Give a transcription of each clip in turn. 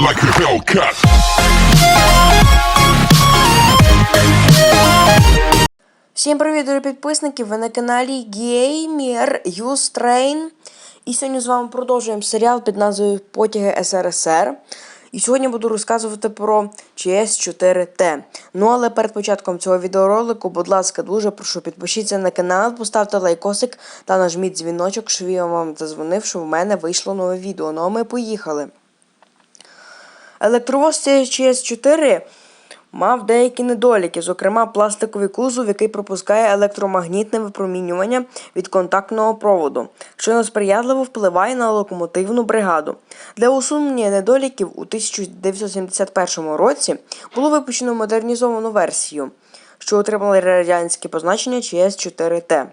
like a Hellcat. Всім привіт, дорогі підписники! Ви на каналі Gamer Ustrain. І сьогодні з вами продовжуємо серіал під назвою Потяги СРСР. І сьогодні буду розказувати про ЧС-4Т. Ну але перед початком цього відеоролику, будь ласка, дуже прошу підпишіться на канал, поставте лайкосик та нажміть дзвіночок, щоб я вам зазвонив, що в мене вийшло нове відео. Ну а ми поїхали. Електровоз ЧС-4 мав деякі недоліки, зокрема пластиковий кузов, який пропускає електромагнітне випромінювання від контактного проводу, що несприятливо впливає на локомотивну бригаду. Для усунення недоліків у 1971 році було випущено модернізовану версію, що отримала радянське позначення ЧС-4Т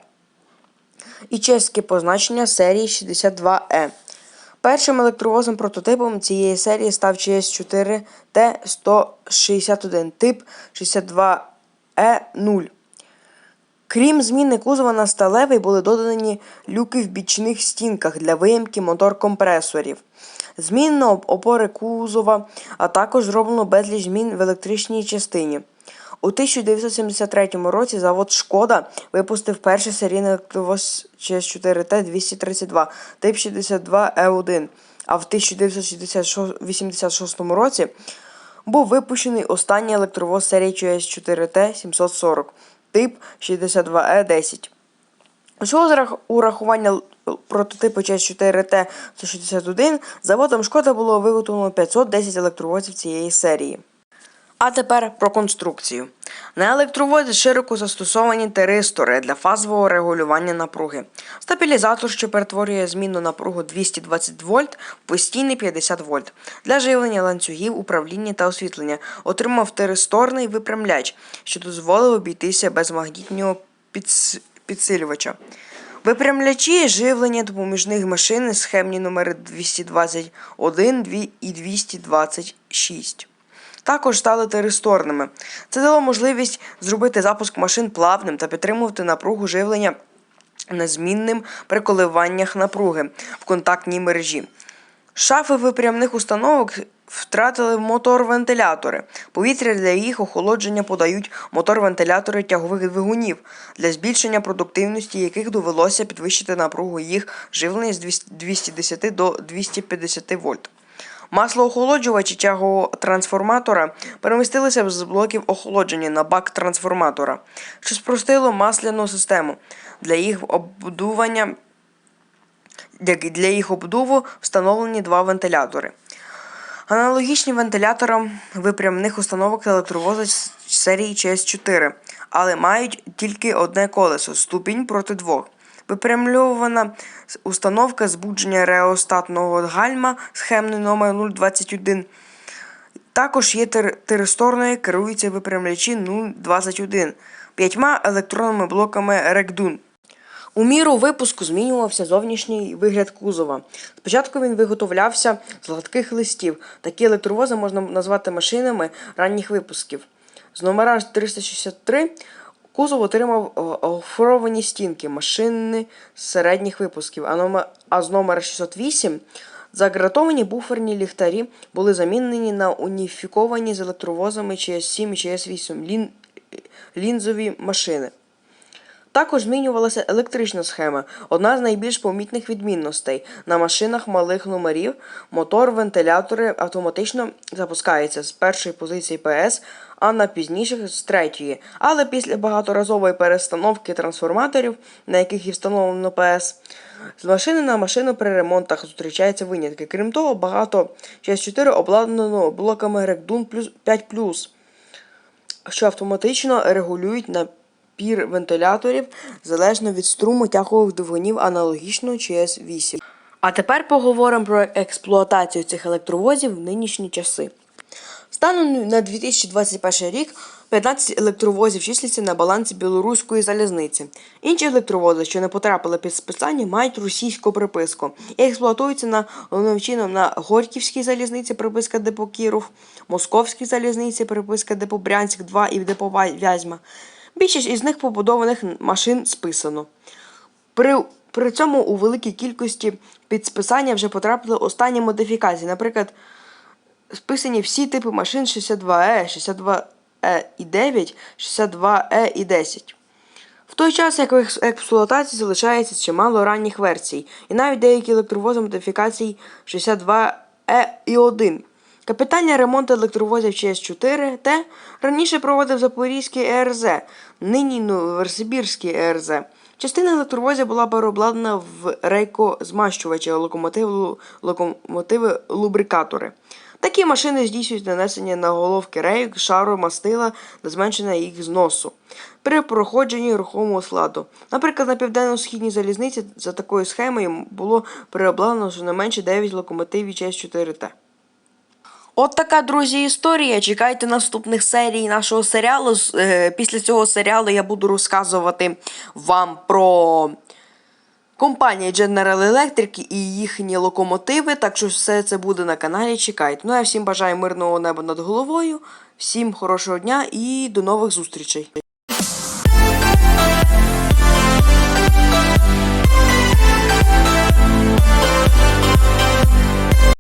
і чеське позначення серії 62Е. Першим електровозом прототипом цієї серії став ЧС-4 Т-161 тип 62Е0. Крім зміни кузова на сталевий, були додані люки в бічних стінках для виїмки мотор-компресорів. Змінено опори кузова, а також зроблено безліч змін в електричній частині. У 1973 році завод Шкода випустив перший серійний електровоз ЧС-4Т-232 тип 62Е1, а в 1986 році був випущений останній електровоз серії ЧС-4Т-740 тип 62Е10. Усього урахування прототипу ЧС-4Т 161 заводом Шкода було виготовлено 510 електровозів цієї серії. А тепер про конструкцію. На електровозі широко застосовані теристори для фазового регулювання напруги. Стабілізатор, що перетворює змінну напругу 220 вольт в постійний 50 вольт. Для живлення ланцюгів, управління та освітлення отримав теристорний випрямляч, що дозволив обійтися без магнітного підс- підсилювача. Випрямлячі живлення допоміжних машин схемні номери 221 дві- і 226 також стали теристорними. Це дало можливість зробити запуск машин плавним та підтримувати напругу живлення незмінним при коливаннях напруги в контактній мережі. Шафи випрямних установок втратили мотор-вентилятори. Повітря для їх охолодження подають мотор-вентилятори тягових двигунів, для збільшення продуктивності яких довелося підвищити напругу їх живлення з 210 до 250 вольт. Маслоохолоджувачі тягового трансформатора перемістилися з блоків охолодження на бак трансформатора, що спростило масляну систему. Для їх обдування для їх обдуву встановлені два вентилятори. Аналогічні вентиляторам випрямних установок електровоза серії ЧС-4, але мають тільки одне колесо ступінь проти двох. Випрямльована установка збудження реостатного гальма схемний номер 021. Також є теристорною, керуються випрямлячі 021 п'ятьма електронними блоками Рекдун. У міру випуску змінювався зовнішній вигляд кузова. Спочатку він виготовлявся з гладких листів. Такі електровози можна назвати машинами ранніх випусків. З номера 363 кузов отримав о- офровані стінки машини середніх випусків, а з номера 608 загратовані буферні ліхтарі були замінені на уніфіковані з електровозами ЧС-7 і ЧС-8 лін, лінзові машини. Також змінювалася електрична схема. Одна з найбільш помітних відмінностей. На машинах малих номерів мотор вентилятори автоматично запускається з першої позиції ПС, а на пізніших з третьої. Але після багаторазової перестановки трансформаторів, на яких і встановлено ПС, з машини на машину при ремонтах зустрічаються винятки. Крім того, багато ЧС 4 обладнано блоками Рекдун 5+, що автоматично регулюють напір вентиляторів залежно від струму тягових двигунів аналогічно ЧС-8. А тепер поговоримо про експлуатацію цих електровозів в нинішні часи. Станом на 2021 рік 15 електровозів числяться на балансі білоруської залізниці. Інші електровози, що не потрапили під списання, мають російську приписку і експлуатуються на головним чином на Горьківській залізниці приписка депо Кіров, Московській залізниці приписка депо Брянськ 2 і депо Вязьма. Більшість із них побудованих машин списано. При, при цьому у великій кількості під списання вже потрапили останні модифікації, наприклад, списані всі типи машин 62Е, 62Е і 9, 62Е і 10. В той час, як в екс- експлуатації залишається чимало ранніх версій, і навіть деякі електровози модифікацій 62E і 1. Капітальний ремонт електровозів ЧС-4Т раніше проводив Запорізький ЕРЗ, нині Новосибірський ЕРЗ. Частина електровозів була переобладнана в рейкозмащувачі, локомотиви, локомотиви лубрикатори. Такі машини здійснюють нанесення на головки рейк, шару мастила та зменшення їх зносу при проходженні рухомого складу. Наприклад, на південно-східній залізниці за такою схемою було переобладнано щонайменше 9 локомотивів ЧС-4Т. От така, друзі, історія. Чекайте наступних серій нашого серіалу. Е, Після цього серіалу я буду розказувати вам про компанії General Electric і їхні локомотиви. Так що все це буде на каналі. Чекайте. Ну я всім бажаю мирного неба над головою. Всім хорошого дня і до нових зустрічей.